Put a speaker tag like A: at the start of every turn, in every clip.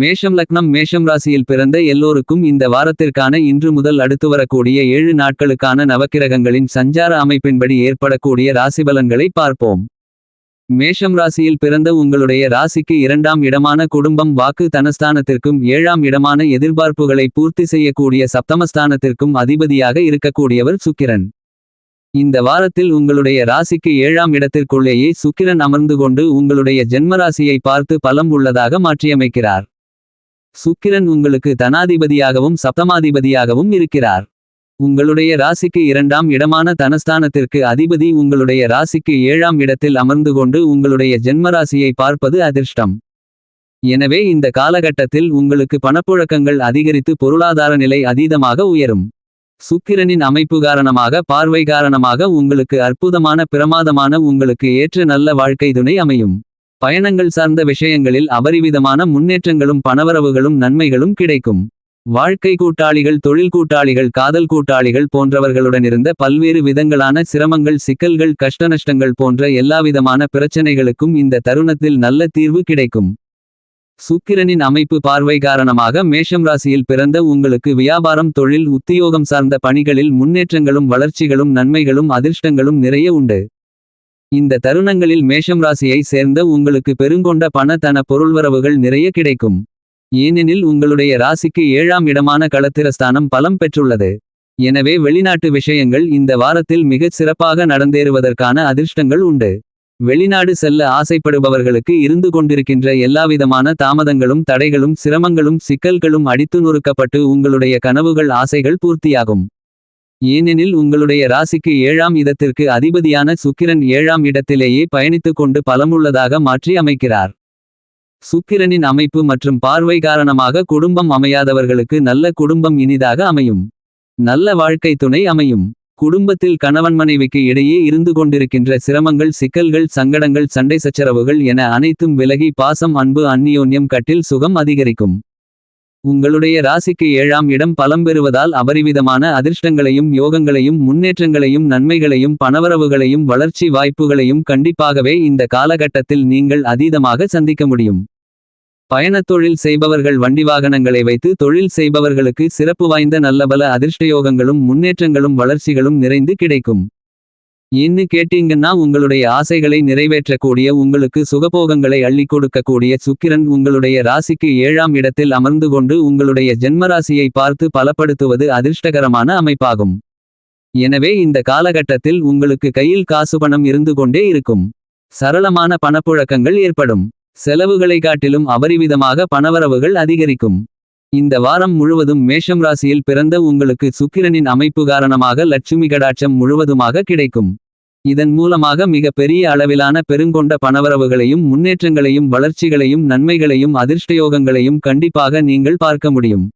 A: மேஷம் லக்னம் மேஷம் ராசியில் பிறந்த எல்லோருக்கும் இந்த வாரத்திற்கான இன்று முதல் அடுத்து வரக்கூடிய ஏழு நாட்களுக்கான நவக்கிரகங்களின் சஞ்சார அமைப்பின்படி ஏற்படக்கூடிய ராசிபலன்களை பார்ப்போம். மேஷம் ராசியில் பிறந்த உங்களுடைய ராசிக்கு இரண்டாம் இடமான குடும்பம் வாக்கு தனஸ்தானத்திற்கும் ஏழாம் இடமான எதிர்பார்ப்புகளை பூர்த்தி செய்யக்கூடிய சப்தமஸ்தானத்திற்கும் அதிபதியாக இருக்கக்கூடியவர் சுக்கிரன். இந்த வாரத்தில் உங்களுடைய ராசிக்கு ஏழாம் இடத்திற்குள்ளேயே சுக்கிரன் அமர்ந்து கொண்டு உங்களுடைய ஜென்மராசியை பார்த்து பலம் உள்ளதாக மாற்றியமைக்கிறார். சுக்கிரன் உங்களுக்கு தனாதிபதியாகவும் சப்தமாதிபதியாகவும் இருக்கிறார். உங்களுடைய ராசிக்கு இரண்டாம் இடமான தனஸ்தானத்திற்கு அதிபதி உங்களுடைய ராசிக்கு ஏழாம் இடத்தில் அமர்ந்து கொண்டு உங்களுடைய ஜென்மராசியை பார்ப்பது அதிர்ஷ்டம். எனவே இந்த காலகட்டத்தில் உங்களுக்கு பணப்புழக்கங்கள் அதிகரித்து பொருளாதார நிலை அதீதமாக உயரும். சுக்கிரனின் அமைப்பு காரணமாக பார்வை காரணமாக உங்களுக்கு அற்புதமான பிரமாதமான உங்களுக்கு ஏற்ற நல்ல வாழ்க்கை துணை அமையும். பயணங்கள் சார்ந்த விஷயங்களில் அபரிவிதமான முன்னேற்றங்களும் பணவரவுகளும் நன்மைகளும் கிடைக்கும். வாழ்க்கை கூட்டாளிகள் தொழில் கூட்டாளிகள் காதல் கூட்டாளிகள் போன்றவர்களுடன் இருந்த பல்வேறு விதங்களான சிரமங்கள் சிக்கல்கள் கஷ்டநஷ்டங்கள் போன்ற எல்லாவிதமான பிரச்சனைகளுக்கும் இந்த தருணத்தில் நல்ல தீர்வு கிடைக்கும். சுக்கிரனின் அமைப்பு பார்வை காரணமாக மேஷம் ராசியில் பிறந்த உங்களுக்கு வியாபாரம் தொழில் உத்தியோகம் சார்ந்த பணிகளில் முன்னேற்றங்களும் வளர்ச்சிகளும் நன்மைகளும் அதிர்ஷ்டங்களும் நிறைய உண்டு. இந்த தருணங்களில் மேஷம் ராசியை சேர்ந்த உங்களுக்கு பெருங்கொண்ட பண தன பொருள்வரவுகள் நிறைய கிடைக்கும். ஏனெனில் உங்களுடைய ராசிக்கு ஏழாம் இடமான களத்திரஸ்தானம் பலம் பெற்றுள்ளது. எனவே வெளிநாட்டு விஷயங்கள் இந்த வாரத்தில் மிகச் சிறப்பாக நடந்தேறுவதற்கான அதிர்ஷ்டங்கள் உண்டு. வெளிநாடு செல்ல ஆசைப்படுபவர்களுக்கு இருந்து கொண்டிருக்கின்ற எல்லாவிதமான தாமதங்களும் தடைகளும் சிரமங்களும் சிக்கல்களும் அடித்து நொறுக்கப்பட்டு உங்களுடைய கனவுகள் ஆசைகள் பூர்த்தியாகும். ஏனெனில் உங்களுடைய ராசிக்கு ஏழாம் இடத்திற்கு அதிபதியான சுக்கிரன் ஏழாம் இடத்திலேயே பயணித்துக் கொண்டு பலமுள்ளதாக மாற்றி அமைக்கிறார். சுக்கிரனின் அமைப்பு மற்றும் பார்வை காரணமாக குடும்பம் அமையாதவர்களுக்கு நல்ல குடும்பம் இனிதாக அமையும். நல்ல வாழ்க்கை துணை அமையும். குடும்பத்தில் கணவன் மனைவிக்கு இடையே இருந்து கொண்டிருக்கின்ற சிரமங்கள் சிக்கல்கள் சங்கடங்கள் சண்டை சச்சரவுகள் என அனைத்தும் விலகி பாசம் அன்பு அந்நியோன்யம் கட்டில் சுகம் அதிகரிக்கும். உங்களுடைய ராசிக்கு ஏழாம் இடம் பலம் பெறுவதால் அபரிவிதமான அதிர்ஷ்டங்களையும் யோகங்களையும் முன்னேற்றங்களையும் நன்மைகளையும் பணவரவுகளையும் வளர்ச்சி வாய்ப்புகளையும் கண்டிப்பாகவே இந்த காலகட்டத்தில் நீங்கள் அதீதமாக சந்திக்க முடியும். பயணத்தொழில் செய்பவர்கள் வண்டி வாகனங்களை வைத்து தொழில் செய்பவர்களுக்கு சிறப்பு வாய்ந்த நல்லபல அதிர்ஷ்டயோகங்களும் முன்னேற்றங்களும் வளர்ச்சிகளும் நிறைந்து கிடைக்கும். ஏன்னு கேட்டீங்கன்னா உங்களுடைய ஆசைகளை நிறைவேற்றக்கூடிய உங்களுக்கு சுகபோகங்களை அள்ளி கொடுக்கக்கூடிய சுக்கிரன் உங்களுடைய ராசிக்கு ஏழாம் இடத்தில் அமர்ந்து கொண்டு உங்களுடைய ஜென்மராசியை பார்த்து பலப்படுத்துவது அதிர்ஷ்டகரமான அமைப்பாகும். எனவே இந்த காலகட்டத்தில் உங்களுக்கு கையில் காசு பணம் இருந்து கொண்டே இருக்கும். சரளமான பணப்புழக்கங்கள் ஏற்படும். செலவுகளை காட்டிலும் அபரிவிதமாக பணவரவுகள் அதிகரிக்கும். இந்த வாரம் முழுவதும் மேஷம் ராசியில் பிறந்த உங்களுக்கு சுக்கிரனின் அமைப்பு காரணமாக லட்சுமி கடாட்சம் முழுவதுமாக கிடைக்கும். இதன் மூலமாக மிக பெரிய அளவிலான பெருங்கொண்ட பணவரவுகளையும் முன்னேற்றங்களையும் வளர்ச்சிகளையும் நன்மைகளையும் அதிர்ஷ்டயோகங்களையும் கண்டிப்பாக நீங்கள் பார்க்க முடியும்.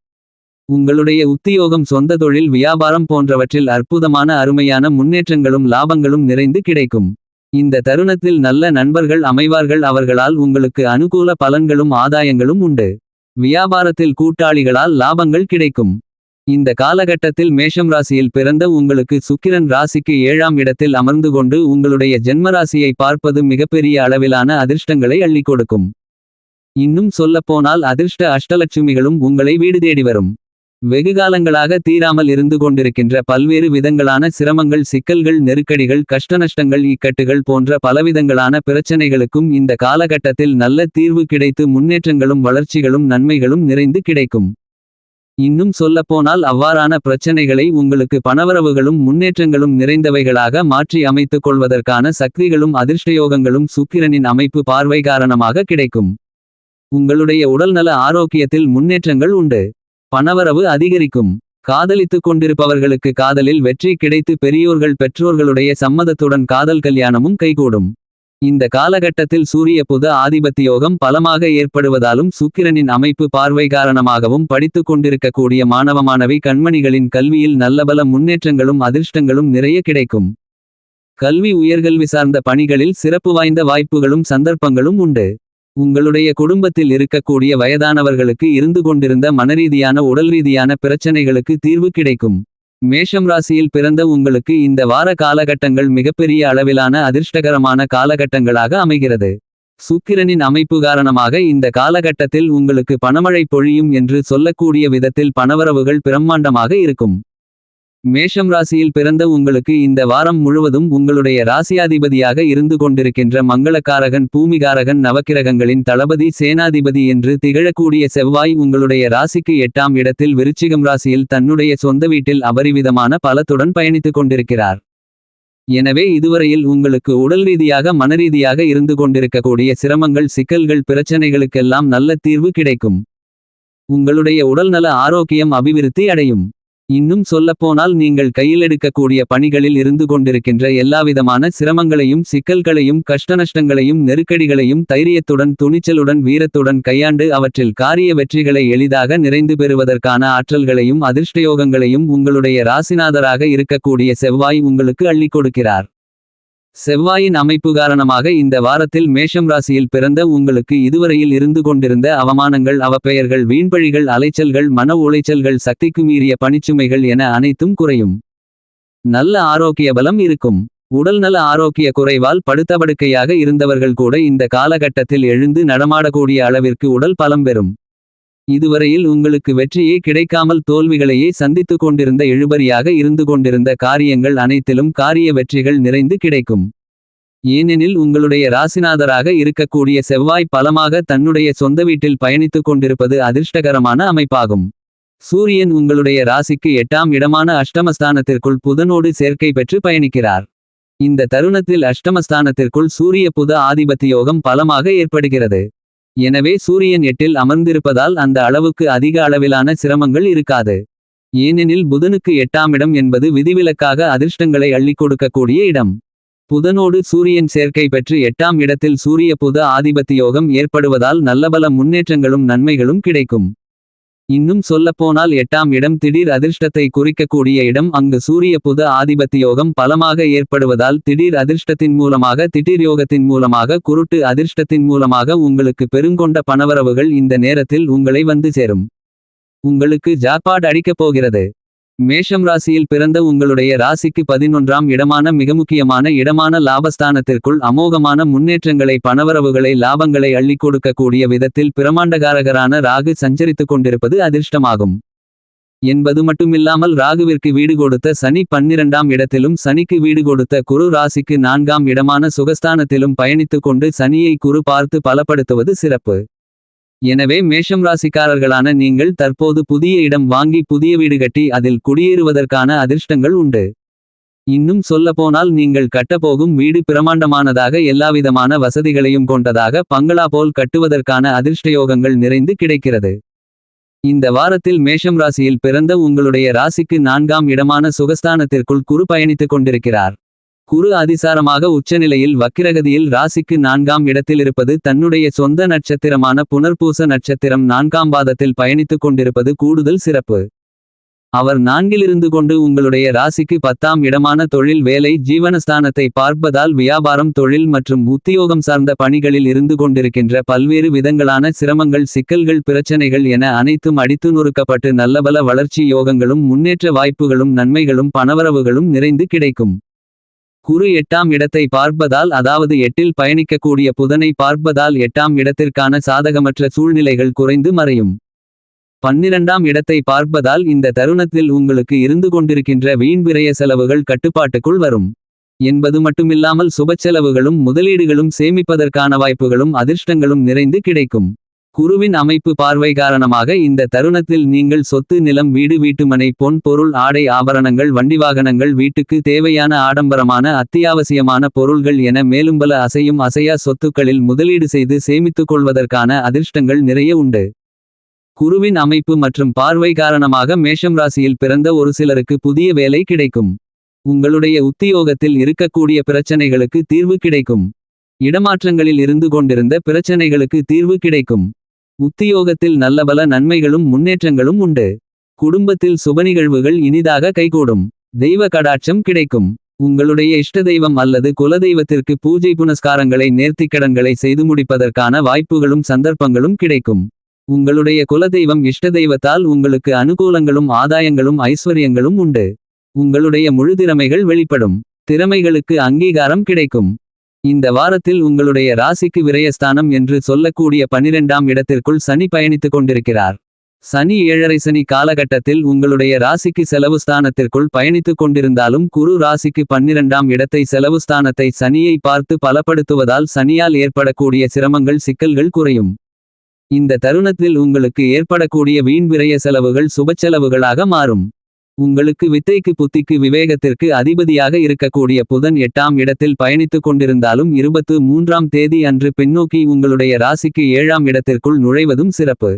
A: உங்களுடைய உத்தியோகம் சொந்த தொழில் வியாபாரம் போன்றவற்றில் அற்புதமான அருமையான முன்னேற்றங்களும் லாபங்களும் நிறைந்து கிடைக்கும். இந்த தருணத்தில் நல்ல நண்பர்கள் அமைவார்கள் அவர்களால் உங்களுக்கு அனுகூல பலன்களும் ஆதாயங்களும் உண்டு. வியாபாரத்தில் கூட்டாளிகளால் லாபங்கள் கிடைக்கும். இந்த காலகட்டத்தில் மேஷம் ராசியில் பிறந்த உங்களுக்கு சுக்கிரன் ராசிக்கு ஏழாம் இடத்தில் அமர்ந்து கொண்டு உங்களுடைய ஜென்மராசியை பார்ப்பது மிகப்பெரிய அளவிலான அதிர்ஷ்டங்களை அள்ளிக் கொடுக்கும். இன்னும் சொல்லப்போனால் அதிர்ஷ்ட அஷ்டலட்சுமிகளும் உங்களை வீடு தேடி வரும். வெகுகாலங்களாக தீராமல் இருந்து கொண்டிருக்கின்ற பல்வேறு விதங்களான சிரமங்கள் சிக்கல்கள் நெருக்கடிகள் கஷ்டநஷ்டங்கள் இக்கட்டுகள் போன்ற பலவிதங்களான பிரச்சனைகளுக்கும் இந்த காலகட்டத்தில் நல்ல தீர்வு கிடைத்து முன்னேற்றங்களும் வளர்ச்சிகளும் நன்மைகளும் நிறைந்து கிடைக்கும். இன்னும் சொல்லப்போனால் அவ்வாறான பிரச்சனைகளை உங்களுக்கு பணவரவுகளும் முன்னேற்றங்களும் நிறைந்தவைகளாக மாற்றி அமைத்துக் கொள்வதற்கான சக்திகளும் அதிர்ஷ்டயோகங்களும் சுக்கிரனின் அமைப்பு பார்வை காரணமாக கிடைக்கும். உங்களுடைய உடல்நல ஆரோக்கியத்தில் முன்னேற்றங்கள் உண்டு. பணவரவு அதிகரிக்கும். காதலித்துக் கொண்டிருப்பவர்களுக்கு காதலில் வெற்றி கிடைத்து பெரியோர்கள் பெற்றோர்களுடைய சம்மதத்துடன் காதல் கல்யாணமும் கைகூடும். இந்த காலகட்டத்தில் சூரிய புத ஆதிபத்தியோகம் பலமாக ஏற்படுவதாலும் சுக்கிரனின் அமைப்பு பார்வை காரணமாகவும் படித்துக் கொண்டிருக்கக்கூடிய மாணவ மாணவி கண்மணிகளின் கல்வியில் நல்லபல முன்னேற்றங்களும் அதிர்ஷ்டங்களும் நிறைய கிடைக்கும். கல்வி உயர்கல்வி சார்ந்த பணிகளில் சிறப்பு வாய்ந்த வாய்ப்புகளும் சந்தர்ப்பங்களும் உண்டு. உங்களுடைய குடும்பத்தில் இருக்கக்கூடிய வயதானவர்களுக்கு இருந்து கொண்டிருந்த மனரீதியான உடல் ரீதியான பிரச்சனைகளுக்கு தீர்வு கிடைக்கும். மேஷம் ராசியில் பிறந்த உங்களுக்கு இந்த வார காலகட்டங்கள் மிகப்பெரிய அளவிலான அதிர்ஷ்டகரமான காலகட்டங்களாக அமைகிறது. சுக்கிரனின் அமைப்பு காரணமாக இந்த காலகட்டத்தில் உங்களுக்கு பணமழை பொழியும் என்று சொல்லக்கூடிய விதத்தில் பணவரவுகள் பிரம்மாண்டமாக இருக்கும். மேஷம் ராசியில் பிறந்த உங்களுக்கு இந்த வாரம் முழுவதும் உங்களுடைய ராசியாதிபதியாக இருந்து கொண்டிருக்கின்ற மங்களக்காரகன் பூமிகாரகன் நவக்கிரகங்களின் தளபதி சேனாதிபதி என்று திகழக்கூடிய செவ்வாய் உங்களுடைய ராசிக்கு எட்டாம் இடத்தில் விருச்சிகம் ராசியில் தன்னுடைய சொந்த வீட்டில் அபரிவிதமான பலத்துடன் பயணித்துக் கொண்டிருக்கிறார். எனவே இதுவரையில் உங்களுக்கு உடல் ரீதியாக மனரீதியாக இருந்து கொண்டிருக்கக்கூடிய சிரமங்கள் சிக்கல்கள் பிரச்சனைகளுக்கெல்லாம் நல்ல தீர்வு கிடைக்கும். உங்களுடைய உடல்நல ஆரோக்கியம் அபிவிருத்தி அடையும். இன்னும் சொல்லப்போனால் நீங்கள் கையிலெடுக்கக்கூடிய பணிகளில் இருந்து கொண்டிருக்கின்ற எல்லாவிதமான சிரமங்களையும் சிக்கல்களையும் கஷ்டநஷ்டங்களையும் நெருக்கடிகளையும் தைரியத்துடன் துணிச்சலுடன் வீரத்துடன் கையாண்டு அவற்றில் காரிய வெற்றிகளை எளிதாக நிறைந்து பெறுவதற்கான ஆற்றல்களையும் அதிர்ஷ்டயோகங்களையும் உங்களுடைய ராசிநாதராக இருக்கக்கூடிய செவ்வாய் உங்களுக்கு அள்ளிக் கொடுக்கிறார். செவ்வாயின் அமைப்பு காரணமாக இந்த வாரத்தில் மேஷம் ராசியில் பிறந்த உங்களுக்கு இதுவரையில் இருந்து கொண்டிருந்த அவமானங்கள் அவப்பெயர்கள் வீண்பழிகள் அலைச்சல்கள் மன உளைச்சல்கள் சக்திக்கு மீறிய பணிச்சுமைகள் என அனைத்தும் குறையும். நல்ல ஆரோக்கிய பலம் இருக்கும். உடல்நல ஆரோக்கிய குறைவால் படுத்தபடுக்கையாக இருந்தவர்கள் கூட இந்த காலகட்டத்தில் எழுந்து நடமாடக்கூடிய அளவிற்கு உடல் பலம் பெறும். இதுவரையில் உங்களுக்கு வெற்றியே கிடைக்காமல் தோல்விகளையே சந்தித்துக் கொண்டிருந்த எழுபறியாக இருந்து கொண்டிருந்த காரியங்கள் அனைத்திலும் காரிய வெற்றிகள் நிறைந்து கிடைக்கும். ஏனெனில் உங்களுடைய ராசிநாதராக இருக்கக்கூடிய செவ்வாய் பலமாக தன்னுடைய சொந்த வீட்டில் பயணித்துக் கொண்டிருப்பது அதிர்ஷ்டகரமான அமைப்பாகும். சூரியன் உங்களுடைய ராசிக்கு எட்டாம் இடமான அஷ்டமஸ்தானத்திற்குள் புதனோடு சேர்க்கை பெற்று பயணிக்கிறார். இந்த தருணத்தில் அஷ்டமஸ்தானத்திற்குள் சூரிய புத ஆதிபத்தியோகம் பலமாக ஏற்படுகிறது. எனவே சூரியன் எட்டில் அமர்ந்திருப்பதால் அந்த அளவுக்கு அதிக அளவிலான சிரமங்கள் இருக்காது. ஏனெனில் புதனுக்கு எட்டாம் இடம் என்பது விதிவிலக்காக அதிர்ஷ்டங்களை அள்ளிக் கொடுக்கக்கூடிய இடம். புதனோடு சூரியன் சேர்க்கை பெற்று எட்டாம் இடத்தில் சூரிய புத ஆதிபத்தியோகம் ஏற்படுவதால் நல்லபல முன்னேற்றங்களும் நன்மைகளும் கிடைக்கும். இன்னும் சொல்லப்போனால் எட்டாம் இடம் திடீர் அதிர்ஷ்டத்தை குறிக்கக்கூடிய இடம். அங்கு சூரிய புத ஆதிபத்தியோகம் பலமாக ஏற்படுவதால் திடீர் அதிர்ஷ்டத்தின் மூலமாக திடீர் யோகத்தின் மூலமாக குருட்டு அதிர்ஷ்டத்தின் மூலமாக உங்களுக்கு பெருங்கொண்ட பணவரவுகள் இந்த நேரத்தில் உங்களை வந்து சேரும். உங்களுக்கு ஜாக்பாட் அடிக்கப் போகிறது. மேஷம் ராசியில் பிறந்த உங்களுடைய ராசிக்கு பதினொன்றாம் இடமான மிக முக்கியமான இடமான லாபஸ்தானத்திற்குள் அமோகமான முன்னேற்றங்களை பணவரவுகளை லாபங்களை அள்ளி கொடுக்கக்கூடிய விதத்தில் பிரமாண்டகாரகரான ராகு சஞ்சரித்துக் கொண்டிருப்பது அதிர்ஷ்டமாகும். என்பது மட்டுமில்லாமல் ராகுவிற்கு வீடு கொடுத்த சனி பன்னிரண்டாம் இடத்திலும் சனிக்கு வீடு கொடுத்த குரு ராசிக்கு நான்காம் இடமான சுகஸ்தானத்திலும் பயணித்துக் கொண்டு சனியை குரு பார்த்து பலப்படுத்துவது சிறப்பு. எனவே மேஷம் ராசிக்காரர்களான நீங்கள் தற்போது புதிய இடம் வாங்கி புதிய வீடு கட்டி அதில் குடியேறுவதற்கான அதிர்ஷ்டங்கள் உண்டு. இன்னும் சொல்லப்போனால் நீங்கள் கட்டப்போகும் வீடு பிரமாண்டமானதாக எல்லாவிதமான வசதிகளையும் கொண்டதாக பங்களா போல் கட்டுவதற்கான அதிர்ஷ்டயோகங்கள் நிறைந்து கிடைக்கிறது. இந்த வாரத்தில் மேஷம் ராசியில் பிறந்த உங்களுடைய ராசிக்கு நான்காம் இடமான சுகஸ்தானத்திற்குள் குறு பயணித்துக் கொண்டிருக்கிறார். குரு அதிசாரமாக உச்சநிலையில் வக்கிரகதியில் ராசிக்கு நான்காம் இடத்தில் இருப்பது தன்னுடைய சொந்த நட்சத்திரமான புனர்பூச நட்சத்திரம் நான்காம் பாதத்தில் பயணித்துக் கொண்டிருப்பது கூடுதல் சிறப்பு. அவர் நான்கிலிருந்து கொண்டு உங்களுடைய ராசிக்கு பத்தாம் இடமான தொழில் வேலை ஜீவனஸ்தானத்தை பார்ப்பதால் வியாபாரம் தொழில் மற்றும் உத்தியோகம் சார்ந்த பணிகளில் இருந்து கொண்டிருக்கின்ற பல்வேறு விதங்களான சிரமங்கள் சிக்கல்கள் பிரச்சனைகள் என அனைத்தும் அடித்து நொறுக்கப்பட்டு நல்லபல வளர்ச்சி யோகங்களும் முன்னேற்ற வாய்ப்புகளும் நன்மைகளும் பணவரவுகளும் நிறைந்து கிடைக்கும். குரு எட்டாம் இடத்தை பார்ப்பதால் அதாவது எட்டில் பயணிக்கக்கூடிய புதனை பார்ப்பதால் எட்டாம் இடத்திற்கான சாதகமற்ற சூழ்நிலைகள் குறைந்து மறையும். பன்னிரண்டாம் இடத்தை பார்ப்பதால் இந்த தருணத்தில் உங்களுக்கு இருந்து கொண்டிருக்கின்ற வீண்விரைய செலவுகள் கட்டுப்பாட்டுக்குள் வரும். என்பது மட்டுமில்லாமல் சுபச்செலவுகளும் முதலீடுகளும் சேமிப்பதற்கான வாய்ப்புகளும் அதிர்ஷ்டங்களும் நிறைந்து கிடைக்கும். குருவின் அமைப்பு பார்வை காரணமாக இந்த தருணத்தில் நீங்கள் சொத்து நிலம் வீடு வீட்டுமனை பொன் பொருள் ஆடை ஆபரணங்கள் வண்டி வாகனங்கள் வீட்டுக்கு தேவையான ஆடம்பரமான அத்தியாவசியமான பொருள்கள் என மேலும் பல அசையும் அசையா சொத்துக்களில் முதலீடு செய்து சேமித்துக் கொள்வதற்கான அதிர்ஷ்டங்கள் நிறைய உண்டு. குருவின் அமைப்பு மற்றும் பார்வை காரணமாக மேஷம் ராசியில் பிறந்த ஒரு சிலருக்கு புதிய வேலை கிடைக்கும். உங்களுடைய உத்தியோகத்தில் இருக்கக்கூடிய பிரச்சனைகளுக்கு தீர்வு கிடைக்கும். இடமாற்றங்களில் இருந்து கொண்டிருந்த பிரச்சனைகளுக்கு தீர்வு கிடைக்கும். உத்தியோகத்தில் நல்லபல நன்மைகளும் முன்னேற்றங்களும் உண்டு. குடும்பத்தில் சுபநிகழ்வுகள் இனிதாக கைகூடும். தெய்வ கடாட்சம் கிடைக்கும். உங்களுடைய இஷ்ட தெய்வம் அல்லது குலதெய்வத்திற்கு பூஜை புனஸ்காரங்களை நேர்த்திக்கடன்களை செய்து முடிப்பதற்கான வாய்ப்புகளும் சந்தர்ப்பங்களும் கிடைக்கும். உங்களுடைய குலதெய்வம் இஷ்ட தெய்வத்தால் உங்களுக்கு அனுகூலங்களும் ஆதாயங்களும் ஐஸ்வர்யங்களும் உண்டு. உங்களுடைய முழு திறமைகள் வெளிப்படும். திறமைகளுக்கு அங்கீகாரம் கிடைக்கும். இந்த வாரத்தில் உங்களுடைய ராசிக்கு விரயஸ்தானம் என்று சொல்லக்கூடிய பனிரெண்டாம் இடத்திற்குள் சனி பயணித்துக் கொண்டிருக்கிறார். சனி ஏழரை சனி காலகட்டத்தில் உங்களுடைய ராசிக்கு செலவு ஸ்தானத்திற்குள் பயணித்துக் கொண்டிருந்தாலும் குரு ராசிக்கு பன்னிரண்டாம் இடத்தை செலவு ஸ்தானத்தை சனியை பார்த்து பலப்படுத்துவதால் சனியால் ஏற்படக்கூடிய சிரமங்கள் சிக்கல்கள் குறையும். இந்த தருணத்தில் உங்களுக்கு ஏற்படக்கூடிய வீண் விரய செலவுகள் சுபச்செலவுகளாக மாறும். உங்களுக்கு வித்தைக்கு புத்திக்கு விவேகத்திற்கு அதிபதியாக இருக்கக்கூடிய புதன் எட்டாம் இடத்தில் பயணித்துக் கொண்டிருந்தாலும் இருபத்து மூன்றாம் தேதி அன்று பின்னோக்கி உங்களுடைய ராசிக்கு ஏழாம் இடத்திற்குள் நுழைவதும் சிறப்பு.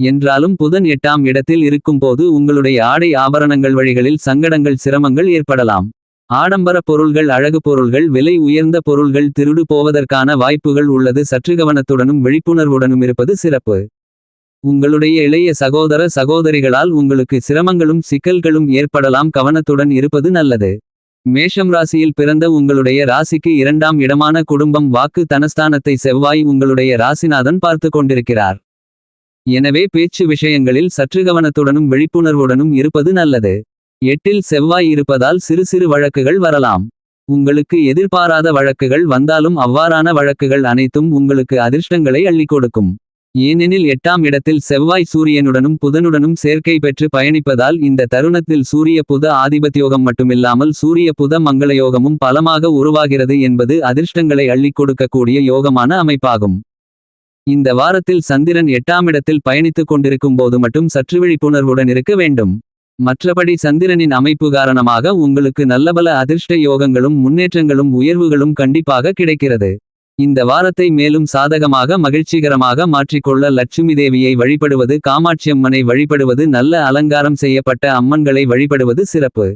A: என்றாலும் புதன் எட்டாம் இடத்தில் இருக்கும்போது உங்களுடைய ஆடை ஆபரணங்கள் வழிகளில் சங்கடங்கள் சிரமங்கள் ஏற்படலாம். ஆடம்பர பொருள்கள் அழகு பொருள்கள் விலை உயர்ந்த பொருள்கள் திருடு போவதற்கான வாய்ப்புகள் உள்ளது. சற்று கவனத்துடனும் விழிப்புணர்வுடனும் இருப்பது சிறப்பு. உங்களுடைய இளைய சகோதர சகோதரிகளால் உங்களுக்கு சிரமங்களும் சிக்கல்களும் ஏற்படலாம் கவனத்துடன் இருப்பது நல்லது. மேஷம் ராசியில் பிறந்த உங்களுடைய ராசிக்கு இரண்டாம் இடமான குடும்பம் வாக்கு தனஸ்தானத்தை செவ்வாய் உங்களுடைய ராசிநாதன் பார்த்து கொண்டிருக்கிறார். எனவே பேச்சு விஷயங்களில் சற்று கவனத்துடனும் விழிப்புணர்வுடனும் இருப்பது நல்லது. எட்டில் செவ்வாய் இருப்பதால் சிறு சிறு வழக்குகள் வரலாம். உங்களுக்கு எதிர்பாராத வழக்குகள் வந்தாலும் அவ்வாறான வழக்குகள் அனைத்தும் உங்களுக்கு அதிர்ஷ்டங்களை அள்ளிக் கொடுக்கும். ஏனெனில் எட்டாம் இடத்தில் செவ்வாய் சூரியனுடனும் புதனுடனும் சேர்க்கை பெற்று பயணிப்பதால் இந்த தருணத்தில் சூரிய புத ஆதிபத்தியோகம் மட்டுமில்லாமல் சூரிய புத மங்களயோகமும் பலமாக உருவாகிறது என்பது அதிர்ஷ்டங்களை அள்ளிக் கொடுக்கக்கூடிய யோகமான அமைப்பாகும். இந்த வாரத்தில் சந்திரன் எட்டாம் இடத்தில் பயணித்துக் கொண்டிருக்கும் போது மட்டும் சற்று விழிப்புணர்வுடன் இருக்க வேண்டும். மற்றபடி சந்திரனின் அமைப்பு காரணமாக உங்களுக்கு நல்லபல அதிர்ஷ்ட யோகங்களும் முன்னேற்றங்களும் உயர்வுகளும் கண்டிப்பாக கிடைக்கிறது. இந்த வாரத்தை மேலும் சாதகமாக மகிழ்ச்சிகரமாக மாற்றிக்கொள்ள லட்சுமி தேவியை வழிபடுவது காமாட்சியம்மனை வழிபடுவது நல்ல அலங்காரம் செய்யப்பட்ட அம்மன்களை வழிபடுவது சிறப்பு.